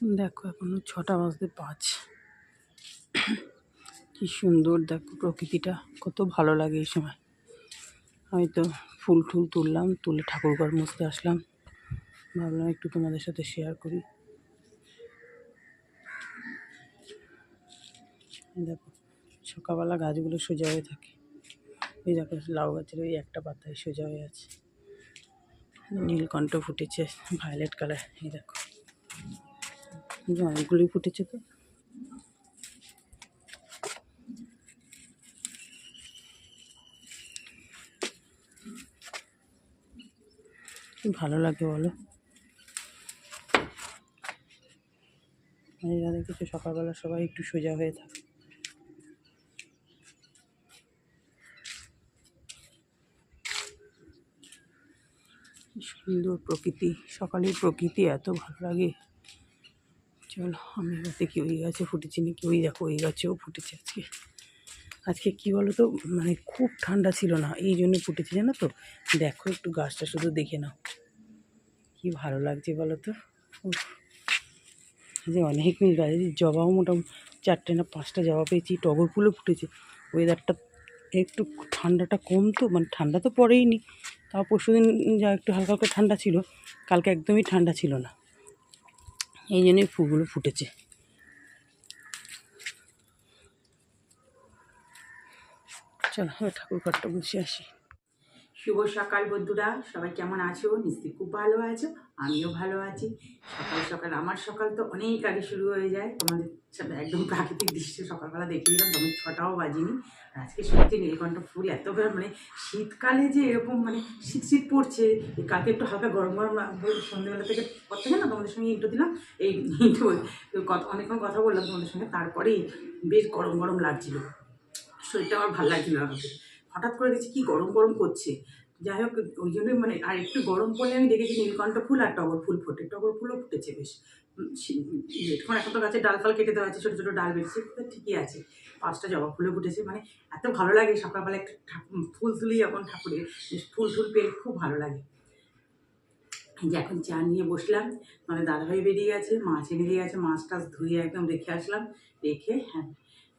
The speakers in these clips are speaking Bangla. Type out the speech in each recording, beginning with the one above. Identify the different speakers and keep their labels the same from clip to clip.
Speaker 1: দেখো, এখনও ছটা বাজতে পাঁচ। কি সুন্দর দেখো প্রকৃতিটা, কত ভালো লাগে এই সময়। আমি তো ফুল টুল তুললাম, তুলে ঠাকুর ঘর মুছতে আসলাম। ভাবলাম একটু তোমাদের সাথে শেয়ার করি। দেখো, সকালবেলা গাছগুলো সোজা হয়ে থাকে। এই দেখো, লাউ গাছের ওই একটা পাতায় সোজা হয়ে আছে। নীলকণ্ঠ ফুটেছে ভায়োলেট কালার এই দেখো। যে ফুটেছে তো। ভালো লাগে বলো? দেখেছ সকালবেলা সবাই একটু সোজা হয়ে থাকে। সুন্দর প্রকৃতি, সকালের প্রকৃতি এত ভালো লাগে। চলো, আমি দেখি ওই গাছে, ফুটেছি নাকি, ওই দেখো ওই গাছেও ফুটেছে আজকে। আজকে কি বলো তো মানে খুব ঠান্ডা ছিল না, এই জন্য ফুটেছে, জানো তো? দেখো, একটু গাছটা শুধু দেখে নাও। কি ভালো লাগছে বলো তো। যে অনেক নীল গাছ জবাও মোটামুটি চারটে না পাঁচটা জবা পেয়েছি, টগর ফুলও ফুটেছে। ওয়েদারটা একটু ঠান্ডাটা কম তো মানে ঠান্ডা তো পড়েই নি তাও পরশু দিন যা একটু হালকা হালকা ঠান্ডা ছিল, কালকে একদমই ঠান্ডা ছিল না। এই জন্যই ফুলগুলো ফুটেছে। চলো, এবার ঠাকুর ঘরটা বসে আসি।
Speaker 2: শুভ সকাল বন্ধুরা, সবাই কেমন আছো? নিশ্চয়ই খুব ভালো আছো, আমিও ভালো আছি। সকাল সকাল, আমার সকাল তো অনেক আগে শুরু হয়ে যায়। তোমাদের একদম প্রাকৃতিক দৃশ্য সকালবেলা দেখে দিলাম তখন ছটাও বাজিনি। আর আজকে সত্যি নীলকণ্ঠ ফুল এত মানে শীতকালে যে এরকম মানে শীত শীত পড়ছে কালকে একটু হালকা গরম গরম সন্ধ্যেবেলা থেকে কথা না? তোমাদের সঙ্গে ইন্টু দিলাম। এই ইন্টু অনেকক্ষণ কথা বললাম তোমাদের সঙ্গে, তারপরেই বেশ গরম গরম লাগছিল। শরীরটা আমার ভালো লাগছিল আমাকে। হঠাৎ করে দেখছি কি গরম গরম করছে। যাই হোক ওই জন্যই মানে আর একটু গরম পড়লে আমি দেখেছি নীলকণ্ঠ ফুল আর টগর ফুল ফোটে, টগর ফুলও ফুটেছে বেশ। এখন এখন তো গাছের ডাল ফাল কেটে দেওয়া আছে ছোটো ছোটো ডাল বেরিয়েছে তো ঠিকই আছে। পাঁচটা জবা ফুলও ফুটেছে মানে এত ভালো লাগে সকালবেলা একটু ফুল তুলি এখন ঠাকুরের ফুল টুল পেয়ে খুব ভালো লাগে। যে এখন চা নিয়ে বসলাম মানে দাদাভাই বেরিয়ে গেছে মাছ এনে দিয়ে গেছে মাছ টাছ ধুয়ে একদম রেখে আসলাম, রেখে হ্যাঁ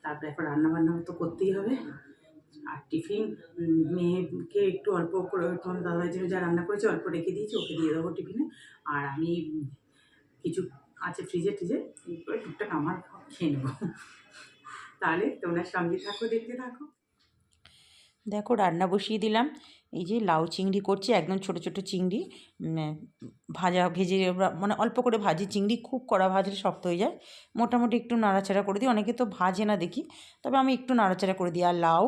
Speaker 2: তারপরে এখন রান্না বান্না তো করতেই হবে। আর টিফিন মেয়েকে একটু অল্প করে, তোমার দাদার যা রান্না করেছে অল্প রেখে দিয়েছি, ওকে দিয়ে দেবো টিফিনে। আর আমি কিছু আছে ফ্রিজে করে টুকটাক আমার খেয়ে নেব। তাহলে তোমরা সঙ্গে থাকো, দেখতে থাকো।
Speaker 3: দেখো, রান্না বসিয়ে দিলাম। এই যে লাউ চিংড়ি করছি, একদম ছোট ছোট চিংড়ি ভাজা, ভেজে মানে অল্প করে ভাজি। চিংড়ি খুব কড়া ভাজলে শক্ত হয়ে যায়। মোটামুটি একটু নাড়াচাড়া করে দিই। অনেকে তো ভাজে না দেখি, তবে আমি একটু নাড়াচাড়া করে দিই। আর লাউ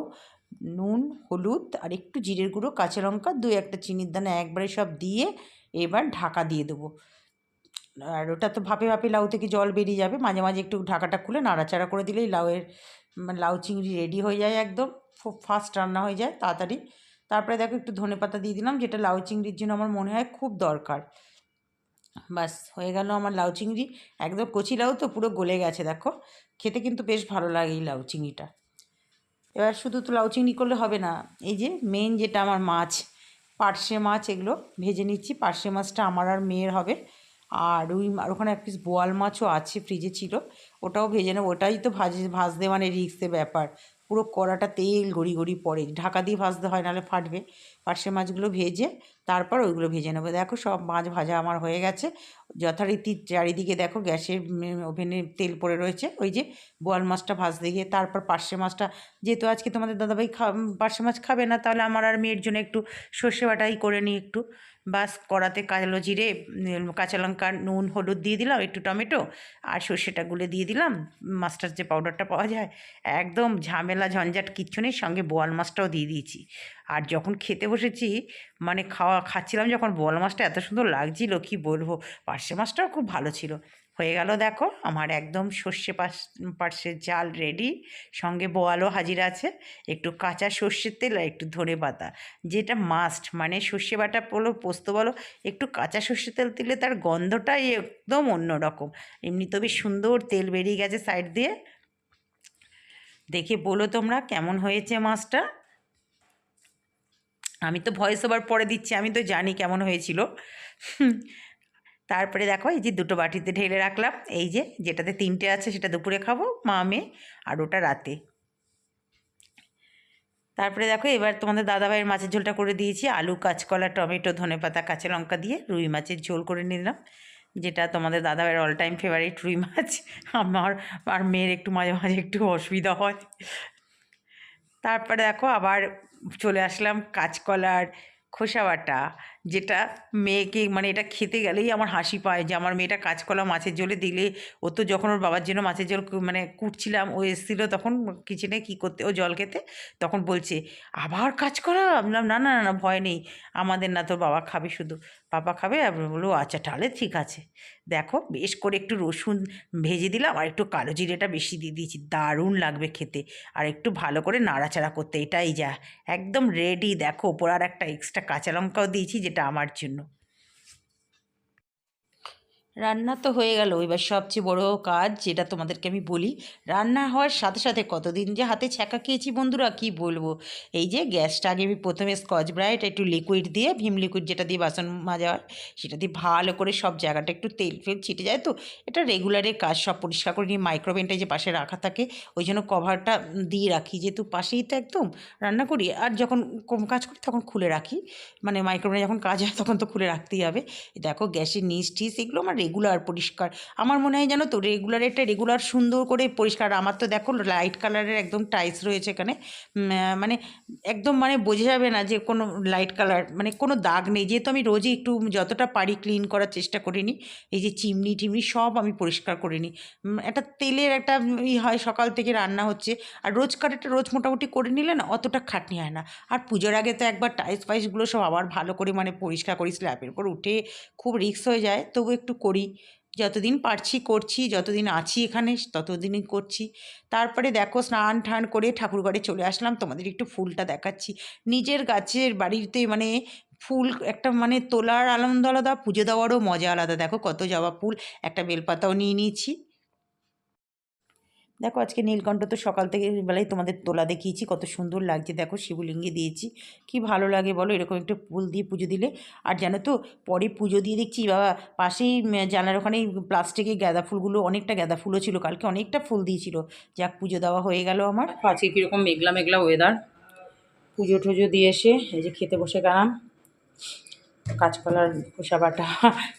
Speaker 3: নুন, হলুদ আর একটু জিরের গুঁড়ো, কাঁচা লঙ্কা, দু একটা চিনির দানা একবারে সব দিয়ে এবার ঢাকা দিয়ে দেবো। আর ওটা তো ভাপে ভাপে লাউ থেকে জল বেরিয়ে যাবে, মাঝে মাঝে একটু ঢাকাটা খুলে নাড়াচাড়া করে দিলেই লাউয়ের মানে লাউ চিংড়ি রেডি হয়ে যায় একদম, খুব ফাস্ট রান্না হয়ে যায় তাড়াতাড়ি। তারপরে দেখো একটু ধনে পাতা দিয়ে দিলাম, যেটা লাউ চিংড়ির জন্য আমার মনে হয় খুব দরকার। বাস হয়ে গেল আমার লাউ চিংড়ি। একদম কচি লাউ তো পুরো গলে গেছে, দেখো। খেতে কিন্তু বেশ ভালো লাগে এই লাউ চিংড়িটা। এবার শুধু তো লাউ চিংড়ি করলে হবে না। এই যে মেন যেটা আমার মাছ, পার্শে মাছ এগুলো ভেজে নিচ্ছি। পার্শে মাছটা আমার আর মেয়ের হবে। আর রুই আর ওখানে এক পিস বোয়াল মাছও আছে ফ্রিজে ছিল। ওটাও ভেজে নেব। ওটাই তো ভাজ ভাজতে মানে রিক্সের ব্যাপার। পুরো কড়াটা তেল গড়ি গড়ি পড়ে। ঢাকা দিয়ে ভাজতে হয়, নাহলে ফাটবে। পার্শে মাছগুলো ভেজে তারপর ওইগুলো ভেজে নেব। দেখো সব মাছ ভাজা আমার হয়ে গেছে। যথারীতি চারিদিকে দেখো গ্যাসের ওভেনে তেল পড়ে রয়েছে। ওই যে বোয়াল মাছটা ভাজতে গিয়ে তারপর পার্শে মাছটা। যেহেতু আজকে তোমাদের দাদাভাই খা পার্শে মাছ খাবে না, তাহলে আমার আর মেয়ের জন্য একটু সর্ষে বাটাই করে নিই একটু। বাস কড়াতে কালো জিরে কাঁচা লঙ্কা, নুন, হলুদ দিয়ে দিলাম, একটু টমেটো আর সর্ষেটা গুলে দিয়ে দিলাম। মাছটার যে পাউডারটা পাওয়া যায়, একদম ঝামেলা, ঝঞ্ঝাট কিচ্ছু নেই, সঙ্গে বোয়াল মাছটাও দিয়ে দিয়েছি। আর যখন খেতে বসেছি মানে খাওয়া, খাচ্ছিলাম যখন, বোয়াল মাছটা এত সুন্দর লাগছিল, কি বলব? পার্শে মাছটাও খুব ভালো ছিল। হয়ে গেল দেখো, আমার একদম সর্ষে পাশ, পার্শ্বের জাল রেডি সঙ্গে বোয়ালও হাজির আছে, একটু কাঁচা সর্ষের তেল আর একটু ধনে পাতা, যেটা মাস্ট মানে সর্ষে বাটা বলো, পোস্ত বলো, একটু কাঁচা সর্ষের তেল দিলে তার গন্ধটাই একদম অন্যরকম, এমনি তো বেশ সুন্দর তেল বেরিয়ে গেছে সাইড দিয়ে। দেখে বলো তোমরা কেমন হয়েছে মাছটা আমি তো ভয়েস ওভার পরে দিচ্ছি, আমি তো জানি কেমন হয়েছিল। তারপরে দেখো এই যে দুটো বাটিতে ঢেলে রাখলাম। এই যে যেটাতে তিনটে আছে সেটা দুপুরে খাব, মা, মেয়ে আর ওটা রাতে। তারপরে দেখো এবার তোমাদের দাদাভাইয়ের মাছের ঝোলটা করে দিয়েছি। আলু, কাঁচকলা, টমেটো, ধনেপাতা, কাঁচা লঙ্কা দিয়ে রুই মাছের ঝোল করে নিলাম। যেটা তোমাদের দাদাভাইয়ের অল টাইম ফেভারিট রুই মাছ। আমার আর মেয়ের একটু মাঝে মাঝে একটু অসুবিধা হয়। তারপরে দেখো আবার চলে আসলাম কাঁচকলার খোসা বাটা। যেটা মেয়েকে মানে এটা খেতে গেলেই আমার হাসি পায় যে আমার মেয়েটা কাঁচকলা মাছের ঝোলে দিলে ও তো যখন ওর বাবার জন্য মাছের কু- মানে কুটছিলাম, ও এসেছিল তখন কিচেনে কী করতে, ও জল খেতে, তখন বলছে, আবার কাঁচকলা? আমি বললাম, না না না ভয় নেই, আমাদের না, তোর বাবা খাবে শুধু। পাপা খাবে আর বলল আচ্ছা তাহলে ঠিক আছে। দেখো, বেশ করে একটু রসুন ভেজে দিলাম, আর একটু কালো জিরেটা বেশি দিয়ে দিয়েছি, দারুণ লাগবে খেতে। আর একটু ভালো করে নাড়াচাড়া করতে, এটাই যা, একদম রেডি দেখো, ওপর আর একটা এক্সট্রা কাঁচা লঙ্কাও দিয়েছি, যেটা আমার জন্য। রান্না তো হয়ে গেল। এবার সবচেয়ে বড় কাজ যেটা তোমাদেরকে আমি বলি, রান্না হওয়ার সাথে সাথে কতদিন যে হাতে ছ্যাঁকা খেয়েছি বন্ধুরা, কি বলব? এই যে গ্যাসটা আগে আমি প্রথমে স্কচ ব্রাইট, একটু লিকুইড দিয়ে, ভীম লিকুইড যেটা দিয়ে বাসন মাজা হয়, সেটা দিয়ে ভালো করে সব জায়গাটা একটু তেল ফেল ছিটে যায় তো, এটা রেগুলারের কাজ, সব পরিষ্কার করে নিয়ে মাইক্রোওভেনটা যে পাশে রাখা থাকে, ওই জন্য কভারটা দিয়ে রাখি যেহেতু পাশেই তো একদম রান্না করি। আর যখন কম কাজ করি তখন খুলে রাখি মানে মাইক্রোওভেনে যখন কাজ হয় তখন তো খুলে রাখতেই হবে। দেখো গ্যাসের নিচ টিচ এগুলো আমার রেগুলার পরিষ্কার। আমার মনে হয় জানো তো রেগুলার এটা রেগুলার সুন্দর করে পরিষ্কার। আমার তো দেখো লাইট কালারের একদম টাইলস রয়েছে এখানে। মানে একদম মানে বোঝা যাবে না যে কোনো লাইট কালার মানে কোনো দাগ নেই। যেহেতু আমি রোজই একটু যতটা পারি ক্লিন করার চেষ্টা করে নিই, এই যে চিমনি টিমনি সব আমি পরিষ্কার করে নিই। একটা তেলের একটা ই হয়, সকাল থেকে রান্না হচ্ছে। আর রোজকার একটা রোজ মোটামুটি করে নিলে না, অতটা খাটনি হয় না। আর পুজোর আগে তো একবার টাইলস ফাইলসগুলো সব আবার ভালো করে মানে পরিষ্কার করি স্ল্যাবের উপর উঠে খুব রিস্ক হয়ে যায়। তবু একটু করি। যতদিন পারছি করছি, যতদিন আছি এখানে, ততদিনই করছি। তারপরে দেখো স্নান ঠান করে ঠাকুরঘরে চলে আসলাম, তোমাদের একটু ফুলটা দেখাচ্ছি। নিজের গাছের বাড়িতে মানে ফুল একটা মানে তোলার আনন্দ আলাদা, পুজো দেওয়ারও মজা আলাদা। দেখো কত জবা ফুল, একটা বেলপাতাও নিয়ে নিয়েছি। দেখো আজকে নীলকণ্ঠ তো সকাল থেকে বেলায় তোমাদের তোলা দেখিয়েছি, কত সুন্দর লাগছে। দেখো শিবলিঙ্গে দিয়েছি, কি ভালো লাগে বলো? এরকম একটু ফুল দিয়ে পুজো দিলে। আর জানো তো, পরে পুজো দিয়ে দেখছি বাবা পাশেই জানার জানলার ওখানেই প্লাস্টিকে গাঁদা ফুলগুলো, অনেকটা গাঁদা ফুলও ছিল, কালকে অনেকটা ফুল দিয়েছিল। যাক, পুজো দেওয়া হয়ে গেল আমার।
Speaker 2: আজকে কীরকম মেঘলা মেঘলা ওয়েদার পুজো টুজো দিয়ে এসে, এই যে খেতে বসে গেলাম। কাঁচকলার খোসা বাটা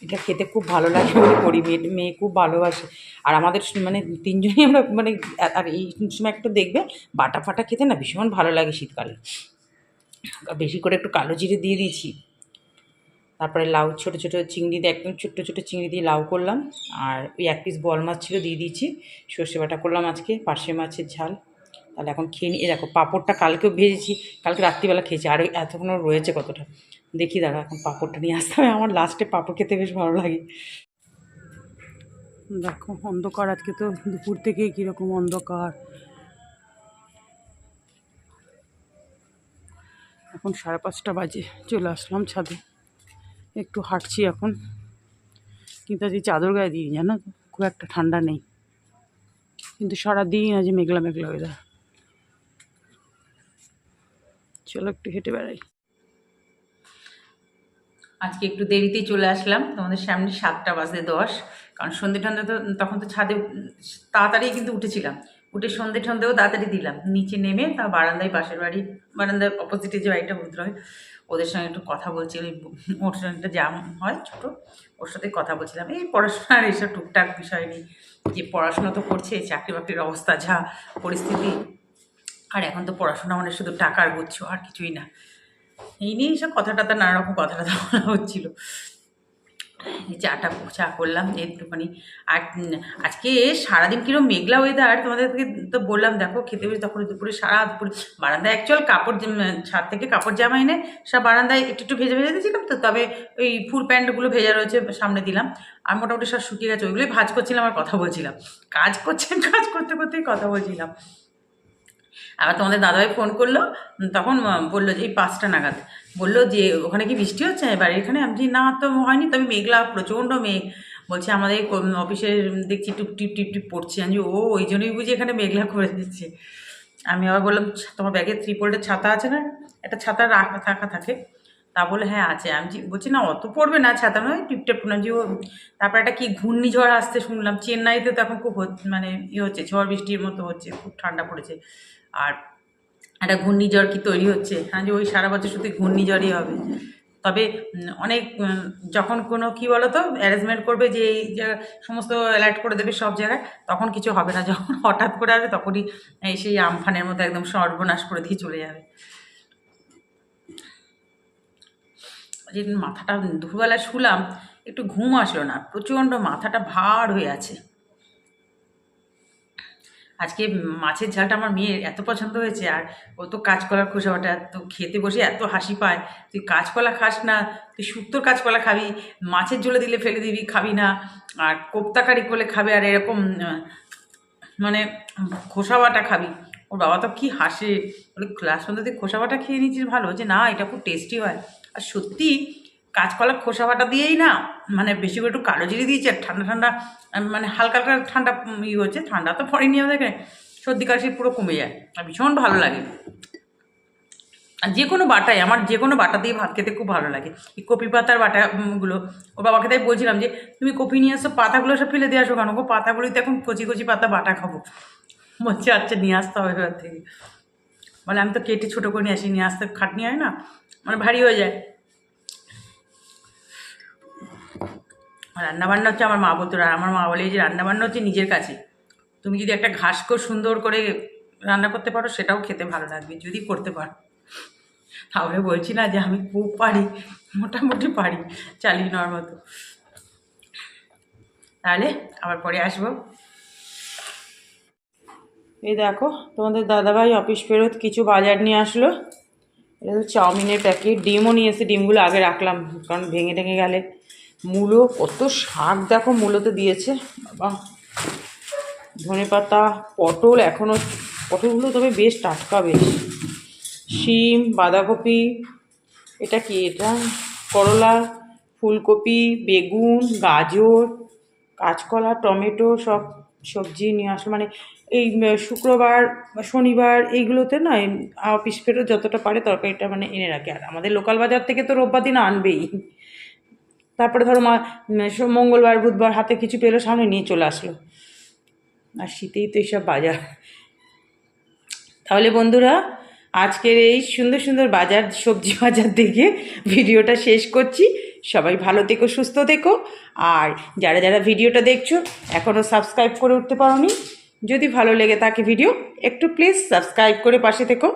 Speaker 2: এটা খেতে খুব ভালো লাগে বলে করি, মেয়ে মেয়ে খুব ভালোবাসে। আর আমাদের মানে তিনজনই আমরা মানে আর- এই সময় একটু দেখবে, বাটা ফাটা খেতে না ভীষণ ভালো লাগে শীতকালে। বেশি করে একটু কালো জিরে দিয়ে দিয়েছি। তারপরে লাউ, ছোটো ছোটো চিংড়ি দিয়ে, একদম ছোট্টো ছোটো চিংড়ি দিয়ে লাউ করলাম। আর ওই এক পিস বল মাছ ছিল দিয়ে দিয়েছি। সর্ষে বাটা করলাম আজকে, পার্শে মাছের ঝাল। তাহলে এখন খেয়ে নিয়ে দেখো, পাঁপড়টা কালকেও ভেজেছি, কালকে রাত্রিবেলা খেয়েছি, আর এতক্ষণও রয়েছে কতটা। দেখি দাঁড়া, এখন পাঁপড়টা নিয়ে আসতে হবে। আমার লাস্টে পাঁপড় খেতে বেশ ভালো লাগে।
Speaker 1: দেখো, অন্ধকার আজকে তো দুপুর থেকেই কীরকম অন্ধকার। এখন সাড়ে পাঁচটা বাজে, চলে আসলাম ছাদে। একটু হাঁটছি এখন। কিন্তু আজকে চাদর গায়ে দিই জানো খুব একটা ঠান্ডা নেই। কিন্তু সারাদিন আজ মেঘলা মেঘলা ওয়েদার চলো একটু হেঁটে বেড়াই।
Speaker 2: আজকে একটু দেরিতেই চলে আসলাম। তোমাদের সামনে সাতটা বাজে দশ। কারণ সন্ধে টন্ধে তো, তখন তো ছাদে তাড়াতাড়ি কিন্তু উঠেছিলাম। উঠে সন্ধে টন্ধেও তাড়াতাড়ি দিলাম। নিচে নেমে তা বারান্দায় পাশের বাড়ি বারান্দার অপোজিটে যে বাড়িটা উঠতে হয় ওদের সঙ্গে একটু কথা বলছি। ওই ওর সঙ্গে একটা জাম হয় ছোটো, ওর সাথে কথা বলছিলাম। এই পড়াশোনার এইসব টুকটাক বিষয় নিয়ে, যে পড়াশোনা তো করছে চাকরি বাকরির অবস্থা, যা পরিস্থিতি। আর এখন তো পড়াশোনা মানে শুধু টাকার গুচ্ছ, আর কিছুই না। এই নিয়েই সব কথা টথা নানা রকম কথা টথা বলা হচ্ছিল। চাটা চা করলাম, একটুখানি। আর আজকে সারাদিন কিরম মেঘলা ওয়েদার তোমাদেরকে তো বললাম, দেখো খেতে বেশ তখন দুপুরে সারা দুপুরে বারান্দায় অ্যাকচুয়াল কাপড় ছাদ থেকে কাপড় জামা এনে সব বারান্দায় একটু একটু ভেজে ভেজে দিয়েছিলাম তো, তবে ওই ফুল প্যান্টগুলো ভেজা রয়েছে সামনে দিলাম। আর মোটামুটি সব শুকিয়ে গেছে, ওইগুলোই ভাজ করছিলাম আর কথা বলছিলাম। কাজ করছেন, কাজ করতে, করতেই কথা বলছিলাম। আবার তোমাদের দাদাভাই ফোন করল, তখন বলল যে, এই পাঁচটা নাগাদ। বলল যে, ওখানে কি বৃষ্টি হচ্ছে? বাড়ির এখানে? আমি না, তো হয়নি, তবে মেঘলা, প্রচণ্ড মেঘ। বলছে, আমাদের অফিসের অফিসে দেখছি টুপ টিপ টিপ টিপ পড়ছে। আমি ও, ওই জন্যই বুঝি এখানে মেঘলা করে দিচ্ছে। আমি আবার বললাম, তোমার ব্যাগে থ্রি পোল্ডের ছাতা আছে না? একটা ছাতা রাখা থাকা থাকে। তা বলে হ্যাঁ আছে। আমি বলছি, না, অত পড়বে না ছাতা নয় টিপটেপ না যে তারপর একটা কি ঘূর্ণিঝড় আসতে শুনলাম, চেন্নাইতে তো এখন খুব মানে ইয়ে হচ্ছে, ঝড় বৃষ্টির মতো হচ্ছে, খুব ঠান্ডা পড়েছে। আর একটা ঘূর্ণিঝড় কি তৈরি হচ্ছে? হ্যাঁ যে, ওই সারা বছর শুধু ঘূর্ণিঝড়ই হবে। তবে অনেক যখন কোনো, কি বলো তো অ্যারেঞ্জমেন্ট করবে যে, এই সমস্ত অ্যালার্ট করে দেবে সব জায়গায়, তখন কিছু হবে না। যখন হঠাৎ করে আসবে, তখনই সেই আমফানের মতো একদম সর্বনাশ করে দিয়ে চলে যাবে। যেদিন মাথাটা দুপুরবেলা শুলাম, একটু ঘুম আসলো না, প্রচণ্ড মাথাটা ভার হয়ে আছে। আজকে মাছের ঝালটা আমার মেয়ের এত পছন্দ হয়েছে, আর ও তো কাঁচকলার খোসাটা তো খেতে বসে এত হাসি পায়, তুই কাঁচকলা খাস না, তুই শুক্তোর কাঁচকলা খাবি, মাছের ঝোলে দিলে ফেলে দিবি, খাবি না, আর কোপ্তাকারি করলে খাবে, আর এরকম মানে খোসা বাটা খাবি। ওর বাবা তো কী হাসে। বলে ক্লাস মধ্যে তুই খোসা বাটা খেয়ে নিয়েছিস ভালো? যে, না, এটা খুব টেস্টি হয়। আর সত্যি, কাঁচকলা খোসা বাটা দিয়েই না মানে বেশি করে একটু কালো জিরে দিয়েছে আর ঠান্ডা ঠান্ডা মানে হালকা হালকা ঠান্ডা ই হচ্ছে, ঠান্ডা তো পড়েনি আমাদের এখানে। সর্দি কাশি পুরো কমে যায় আর ভীষণ ভালো লাগে। আর যে কোনো বাটাই, আমার যে কোনো বাটা দিয়ে ভাত খেতে খুব ভালো লাগে। এই কপি পাতার বাটাগুলো ওর বাবাকে তাই বলছিলাম যে, তুমি কপি নিয়ে আসো পাতাগুলো সব ফেলে দিয়ে আসো কেন গো? পাতাগুলোই তো এখন কচি কচি পাতা বাটা খাব। বলছে আচ্ছা নিয়ে আসতে হবে এবার থেকে। বলে, আমি তো কেটে ছোটো করে নিয়ে আসি, নিয়ে আসতে খাটনি হয় না মানে ভারী হয়ে যায়। রান্নাবান্না হচ্ছে আমার মা বলতো আমার মা বলে যে রান্নাবান্না হচ্ছে নিজের কাছে। তুমি যদি একটা ঘাস ঘাসকেও সুন্দর করে রান্না করতে পারো, সেটাও খেতে ভালো লাগবে, যদি করতে পারো। তাহলে বলছি না যে আমি খুব পারি, মোটামুটি পারি, চালিয়ে নেওয়ার মতো। তাহলে আবার পরে আসব।
Speaker 4: এই দেখো, তোমাদের দাদাভাই অফিস ফেরত কিছু বাজার নিয়ে আসলো। এটা তো চাউমিনের প্যাকেট, ডিমও নিয়ে এসে ডিমগুলো আগে রাখলাম, কারণ ভেঙে টেঙে গেলে। মূলো, কত শাক দেখো মূলোতে দিয়েছে, বাবা। ধনে পাতা, পটল এখনও পটলগুলো তবে বেশ টাটকা বেশ। শিম, বাঁধাকপি, এটা কি এটা? করলা, ফুলকপি, বেগুন, গাজর, কাঁচকলা, টমেটো সব সবজি নিয়ে আসলো। মানে এই শুক্রবার শনিবার এইগুলোতে না অফিস ফেরত যতটা পারে তরকারিটা মানে এনে রাখে। আর আমাদের লোকাল বাজার থেকে তো রোববার দিন আনবেই। তারপরে ধরো মা মঙ্গলবার, বুধবার হাতে কিছু পেল, সামনে নিয়ে চলে আসলো। আর শীতেই তো এইসব বাজার। তাহলে বন্ধুরা, আজকের এই সুন্দর সুন্দর বাজার, সবজি বাজার দেখে ভিডিওটা শেষ করছি। সবাই ভালো থেকো, সুস্থ থেকো। আর যারা যারা ভিডিওটা দেখছ এখনও সাবস্ক্রাইব করে উঠতে পারোনি যদি ভালো লেগে থাকে ভিডিও একটু প্লিজ সাবস্ক্রাইব করে পাশে থেকো।